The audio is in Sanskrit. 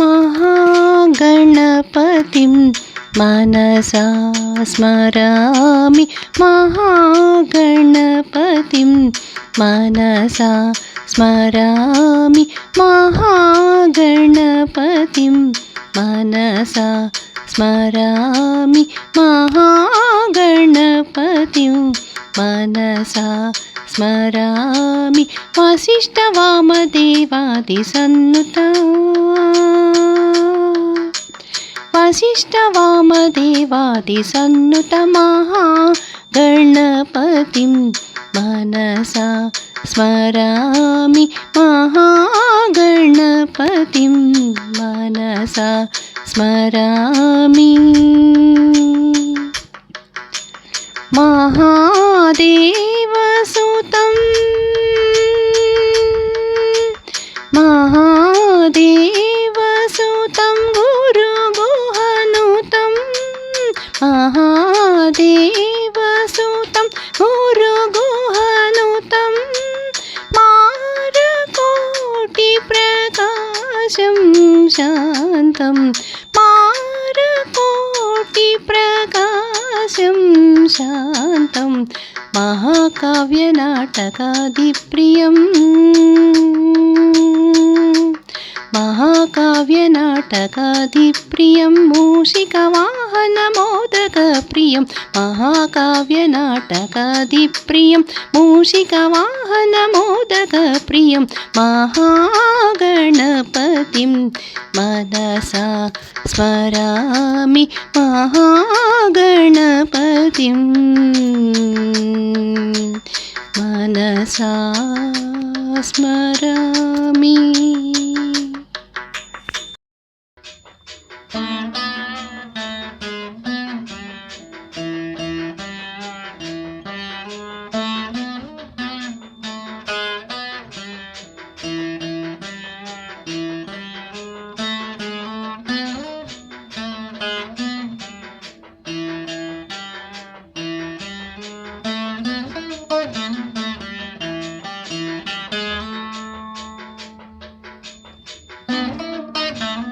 महागणपतिं मनसा स्मरामि महागणपतिं मनसा स्मरामि महागणपतिं मनसा स्मरामि महागणपतिं मनसा स्मरामि वसिष्ठवामदेवादिसन्नुता वसिष्ठवामदेवादिसन्नुतमहागणपतिं मनसा स्मरामि महागणपतिं मनसा स्मरामि महादेवसुतं गुरुगुहनुतं मारकोटिप्रकाशं शान्तं मारकोटिप्रकाशं शान्तं महाकाव्यनाटकादिप्रियम् महाकाव्यनाटकादिप्रियं मूषिकवाहनमोदकप्रियं महाकाव्यनाटकादिप्रियं मूषिकवाहनमोदकप्रियं महागणपतिं मनसा स्मरामि महागणपतिं मनसा स्मरामि 嗯。